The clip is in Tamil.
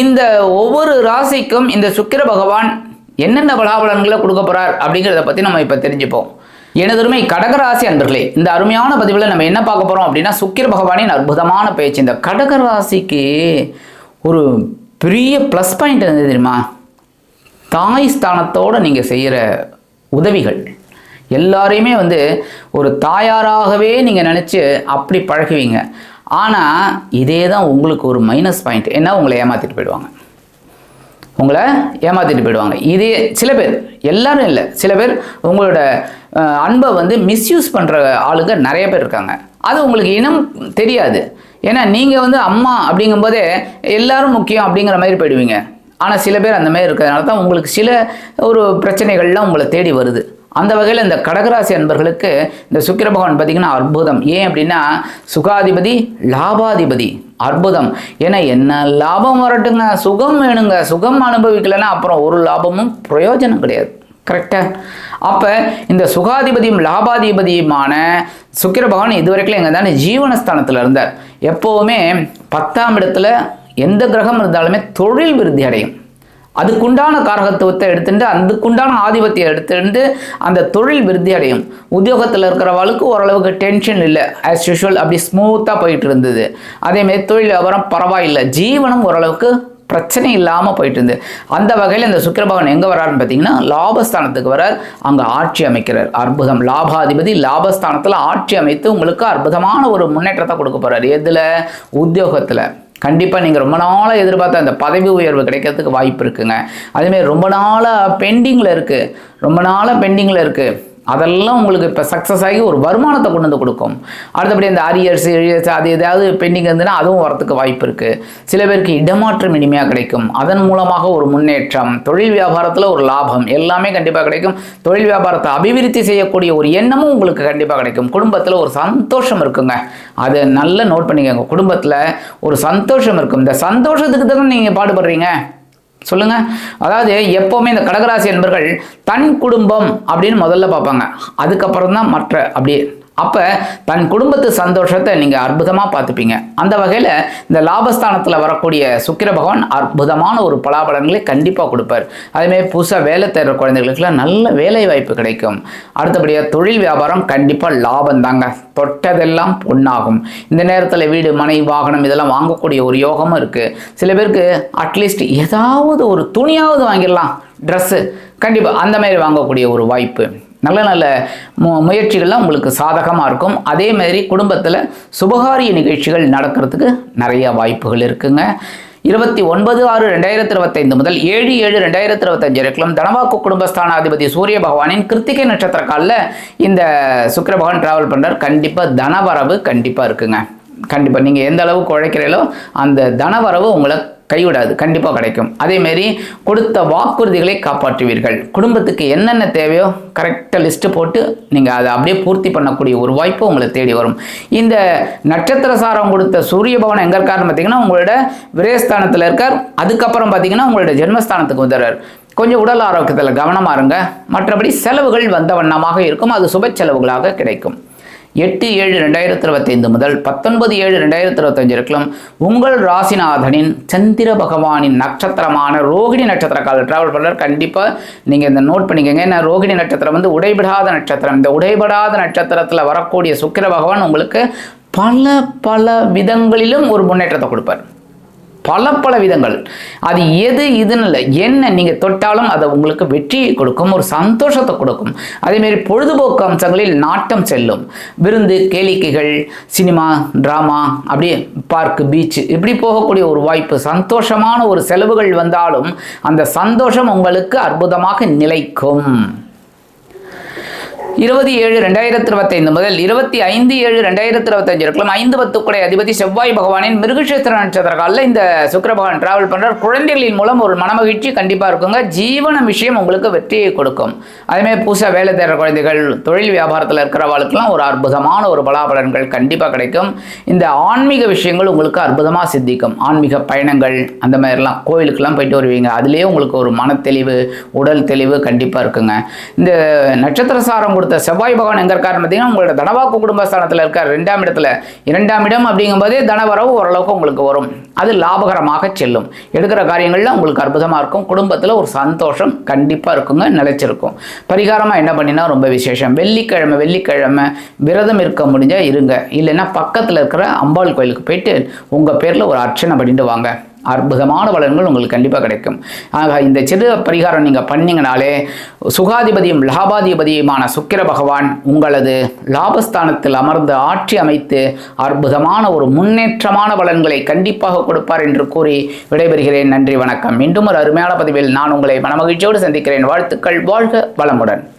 இந்த ஒவ்வொரு ராசிக்கும் இந்த சுக்கிர பகவான் என்னென்ன பலாபலன்களை கொடுக்க போகிறார் அப்படிங்கிறத பற்றி நம்ம இப்போ தெரிஞ்சுப்போம். எனதருமை கடகராசி அன்பர்களே இந்த அருமையான பதிவில் நம்ம என்ன பார்க்க போகிறோம் அப்படின்னா சுக்கிர பகவானின் அற்புதமான பேச்சு. இந்த கடகராசிக்கு ஒரு பெரிய ப்ளஸ் பாயிண்ட் இருந்தது தெரியுமா? தாய் ஸ்தானத்தோடு நீங்கள் செய்கிற உதவிகள். எல்லாரையுமே வந்து ஒரு தாயாராகவே நீங்கள் நினச்சி அப்படி பழகுவீங்க. ஆனால் இதே தான் உங்களுக்கு ஒரு மைனஸ் பாயிண்ட் என்ன உங்களை ஏமாற்றிட்டு போயிடுவாங்க. உங்களை ஏமாற்றிட்டு போயிடுவாங்க. இதே சில பேர் எல்லாரும் இல்லை. சில பேர் உங்களோட அன்பை வந்து மிஸ்யூஸ் பண்ணுற ஆளுங்க நிறைய பேர் இருக்காங்க. அது உங்களுக்கு இனம் தெரியாது. ஏன்னா நீங்கள் வந்து அம்மா அப்படிங்கும்போதே எல்லாரும் முக்கியம் அப்படிங்கிற மாதிரி போயிடுவீங்க. ஆனால் சில பேர் அந்த மாதிரி இருக்கிறதுனால தான் உங்களுக்கு சில ஒரு பிரச்சனைகள்லாம் உங்களை தேடி வருது. அந்த வகையில் இந்த கடகராசி அன்பர்களுக்கு இந்த சுக்கிர பகவான் பார்த்தீங்கன்னா அற்புதம். ஏன் அப்படின்னா சுகாதிபதி லாபாதிபதி. அற்புதம். ஏன்னா என்ன லாபம் வரட்டுங்க சுகம் வேணுங்க. சுகம் அனுபவிக்கலைன்னா அப்புறம் ஒரு லாபமும் பிரயோஜனம் கிடையாது. கரெக்டா அப்போ இந்த சுகாதிபதியும் லாபாதிபதியுமான சுக்கிர பகவான் இதுவரைக்கும் எங்கே தானே ஜீவனஸ்தானத்தில் இருந்தார். எப்போவுமே பத்தாம் இடத்துல எந்த கிரகம் இருந்தாலுமே தொழில் விருத்தி அடையும். அதுக்குண்டான காரகத்துவத்தை எடுத்துட்டு அதுக்குண்டான ஆதிபத்தியம் எடுத்துட்டு அந்த தொழில் விருத்தி அடையும். உத்தியோகத்தில் இருக்கிறவளுக்கு ஓரளவுக்கு டென்ஷன் இல்லை. ஆஸ் யூஷுவல் அப்படி ஸ்மூத்தாக போயிட்டு இருந்தது. அதேமாரி தொழில் வியாபாரம் பரவாயில்லை. ஜீவனம் ஓரளவுக்கு பிரச்சனை இல்லாமல் போயிட்டு இருந்து அந்த வகையில் இந்த சுக்கிரபகவான் எங்கே வராருன்னு பார்த்தீங்கன்னா லாபஸ்தானத்துக்கு வரார் அங்கே ஆட்சி அமைக்கிறார். அற்புதம். லாபாதிபதி லாபஸ்தானத்தில் ஆட்சி அமைத்து உங்களுக்கு அற்புதமான ஒரு முன்னேற்றத்தை கொடுக்க போகிறார் எதில்? உத்தியோகத்தில். கண்டிப்பாக நீங்கள் ரொம்ப நாளாக எதிர்பார்த்த அந்த பதவி உயர்வு கிடைக்கிறதுக்கு வாய்ப்பு இருக்குங்க. அதேமாதிரி ரொம்ப நாளாக பெண்டிங்கில் இருக்குது ரொம்ப நாளாக பெண்டிங்கில் இருக்குது அதெல்லாம் உங்களுக்கு இப்போ சக்ஸஸ் ஆகி ஒரு வருமானத்தை கொண்டு வந்து கொடுக்கும். அடுத்தபடி அந்த அரியர்ஸ் இழியர்ஸ் அது ஏதாவது பெண்டிங் இருந்ததுன்னா அதுவும் வரத்துக்கு வாய்ப்பு இருக்குது சில பேருக்கு இடமாற்றம் இனிமையாக கிடைக்கும். அதன் மூலமாக ஒரு முன்னேற்றம் தொழில் வியாபாரத்தில் ஒரு லாபம் எல்லாமே கண்டிப்பாக கிடைக்கும். தொழில் வியாபாரத்தை அபிவிருத்தி செய்யக்கூடிய ஒரு எண்ணமும் உங்களுக்கு கண்டிப்பாக கிடைக்கும். குடும்பத்தில் ஒரு சந்தோஷம் இருக்குங்க. அதை நல்லா நோட் பண்ணிக்கோங்க. குடும்பத்தில் ஒரு சந்தோஷம் இருக்கும். இந்த சந்தோஷத்துக்கு தானே நீங்கள் பாடுபடுறீங்க? சொல்லுங்க. அதாவது எப்போவுமே இந்த கடகராசி என்பர்கள் தன் குடும்பம் அப்படின்னு முதல்ல பார்ப்பாங்க. அதுக்கப்புறம் தான் மற்ற அப்படியே அப்போ தன் குடும்பத்து சந்தோஷத்தை நீங்கள் அற்புதமாக பார்த்துப்பீங்க. அந்த வகையில் இந்த லாபஸ்தானத்தில் வரக்கூடிய சுக்கிர பகவான் அற்புதமான ஒரு பலாபலன்களை கண்டிப்பாக கொடுப்பார். அதேமாதிரி புதுசாக வேலை தேடுற குழந்தைகளுக்குலாம் நல்ல வேலை வாய்ப்பு கிடைக்கும். அடுத்தபடியாக தொழில் வியாபாரம் கண்டிப்பாக லாபம் தாங்க. தொட்டதெல்லாம் பொண்ணாகும் இந்த நேரத்தில் வீடு மனை வாகனம் இதெல்லாம் வாங்கக்கூடிய ஒரு யோகமும் இருக்குது சில பேருக்கு அட்லீஸ்ட் ஏதாவது ஒரு துணியாவது வாங்கிடலாம். ட்ரெஸ்ஸு கண்டிப்பாக அந்த மாதிரி வாங்கக்கூடிய ஒரு வாய்ப்பு. நல்ல நல்ல மு முயற்சிகள்லாம் உங்களுக்கு சாதகமாக இருக்கும். அதே மாதிரி குடும்பத்தில் சுபகாரிய நிகழ்ச்சிகள் நடக்கிறதுக்கு நிறைய வாய்ப்புகள் இருக்குங்க. இருபத்தி ஒன்பது ஆறு ரெண்டாயிரத்தி இருபத்தைந்து முதல் ஏழு ஏழு ரெண்டாயிரத்தி இருபத்தஞ்சு வரைக்கும் தனவாக்கு குடும்பஸ்தானாதிபதி சூரிய பகவானின் கிருத்திகை நட்சத்திர காலில் இந்த சுக்கர பகவான் டிராவல் பண்ணுறார் கண்டிப்பாக தனவரவு கண்டிப்பாக இருக்குங்க. கண்டிப்பாக நீங்கள் எந்த அளவுக்கு உழைக்கிறீங்களோ அந்த தனவரவு உங்களை கைவிடாது. கண்டிப்பாக கிடைக்கும். அதேமாரி கொடுத்த வாக்குறுதிகளை காப்பாற்றுவீர்கள். குடும்பத்துக்கு என்னென்ன தேவையோ கரெக்டாக லிஸ்ட்டு போட்டு நீங்கள் அதை அப்படியே பூர்த்தி பண்ணக்கூடிய ஒரு வாய்ப்பு உங்களை தேடி வரும். இந்த நட்சத்திர சாரம் கொடுத்த சூரிய பவன் எங்கே இருக்காருன்னு பார்த்தீங்கன்னா உங்களோட விரயஸ்தானத்தில் இருக்கார். அதுக்கப்புறம் பார்த்தீங்கன்னா உங்களோட ஜென்மஸ்தானத்துக்கு வந்துடுறார். கொஞ்சம் உடல் ஆரோக்கியத்தில் கவனமாக இருங்க. மற்றபடி செலவுகள் வந்த வண்ணமாக இருக்கும். அது சுப செலவுகளாக கிடைக்கும். எட்டு ஏழு ரெண்டாயிரத்தி இருபத்தைந்து முதல் பத்தொன்பது ஏழு ரெண்டாயிரத்தி இருபத்தஞ்சு வரைக்கும் உங்கள் ராசிநாதனின் சந்திர பகவானின் நட்சத்திரமான ரோகிணி நட்சத்திர கால டிராவல் பண்ணுறார் கண்டிப்பாக நீங்கள் இந்த நோட் பண்ணிக்கோங்க. ஏன்னா ரோகிணி நட்சத்திரம் வந்து உடைபடாத நட்சத்திரம். இந்த உடைபடாத நட்சத்திரத்தில் வரக்கூடிய சுக்கிர பகவான் உங்களுக்கு பல பல விதங்களிலும் ஒரு முன்னேற்றத்தை கொடுப்பார். பல பல விதங்கள். அது எது இதுன்னு இல்லை. என்ன நீங்கள் தொட்டாலும் அதை உங்களுக்கு வெற்றியை கொடுக்கும் ஒரு சந்தோஷத்தை கொடுக்கும். அதேமாரி பொழுதுபோக்கு அம்சங்களில் நாட்டம் செல்லும். விருந்து கேளிக்கைகள் சினிமா ட்ராமா அப்படியே பார்க்கு பீச்சு இப்படி போகக்கூடிய ஒரு வாய்ப்பு சந்தோஷமான ஒரு செலவுகள் வந்தாலும் அந்த சந்தோஷம் உங்களுக்கு அற்புதமாக நிலைக்கும். இருபது ஏழு ரெண்டாயிரத்தி இருபத்தைந்து முதல் இருபத்தி ஐந்து ஏழு ரெண்டாயிரத்தி இருபத்தஞ்சு இருக்கலாம் ஐந்து பத்துக்குடை அதிபதி செவ்வாய் பகவானின் மிருகக்ஷேத்திர நட்சத்திர காலில் இந்த சுக்கர பகவான் டிராவல் பண்ணுறார் குழந்தைகளின் மூலம் ஒரு மனமகிழ்ச்சி கண்டிப்பாக இருக்குங்க. ஜீவன விஷயம் உங்களுக்கு வெற்றியை கொடுக்கும். அதேமாதிரி புதுசாக வேலை தேடுற குழந்தைகள் தொழில் வியாபாரத்தில் இருக்கிறவர்களுக்கெல்லாம் ஒரு அற்புதமான ஒரு பலாபலன்கள் கண்டிப்பாக கிடைக்கும். இந்த ஆன்மீக விஷயங்கள் உங்களுக்கு அற்புதமாக சித்திக்கும். ஆன்மீக பயணங்கள் அந்த மாதிரிலாம் கோயிலுக்கெல்லாம் போயிட்டு வருவீங்க. அதுலேயே உங்களுக்கு ஒரு மனத்தெளிவு உடல் தெளிவு கண்டிப்பாக இருக்குங்க. இந்த நட்சத்திர சாரம் கொடுத்த இந்த செவ்வாய் பகவான் எங்கே இருக்காருன்னு பார்த்தீங்கன்னா உங்களோட தனவாக்கு குடும்பஸ்தானத்தில் இருக்கார். ரெண்டாம் இடத்துல. இரண்டாம் இடம் அப்படிங்கும்போதே தனவரவு ஓரளவுக்கு உங்களுக்கு வரும். அது லாபகரமாக செல்லும். எடுக்கிற காரியங்களில் உங்களுக்கு அற்புதமாக இருக்கும். குடும்பத்தில் ஒரு சந்தோஷம் கண்டிப்பாக இருக்குங்க நிலைச்சிருக்கும் பரிகாரமாக என்ன பண்ணினா ரொம்ப விசேஷம். வெள்ளிக்கிழமை வெள்ளிக்கிழமை விரதம் இருக்க முடிஞ்சால் இருங்க. இல்லைன்னா பக்கத்தில் இருக்கிற அம்பாள் கோயிலுக்கு போயிட்டு உங்கள் பேரில் ஒரு அர்ச்சனை பண்ணிட்டு வாங்க. அற்புதமான பலன்கள் உங்களுக்கு கண்டிப்பாக கிடைக்கும். ஆக இந்த சிறு பரிகாரம் நீங்கள் பண்ணிங்கனாலே சுகாதிபதியும் லாபாதிபதியுமான சுக்கிர பகவான் உங்களது லாபஸ்தானத்தில் அமர்ந்து ஆட்சி அமைத்து அற்புதமான ஒரு முன்னேற்றமான பலன்களை கண்டிப்பாக கொடுப்பார் என்று கூறி விடைபெறுகிறேன். நன்றி வணக்கம். மீண்டும் ஒரு அருமையான பதிவில் நான் உங்களை மனமகிழ்ச்சியோடு சந்திக்கிறேன். வாழ்த்துக்கள். வாழ்க வளமுடன்.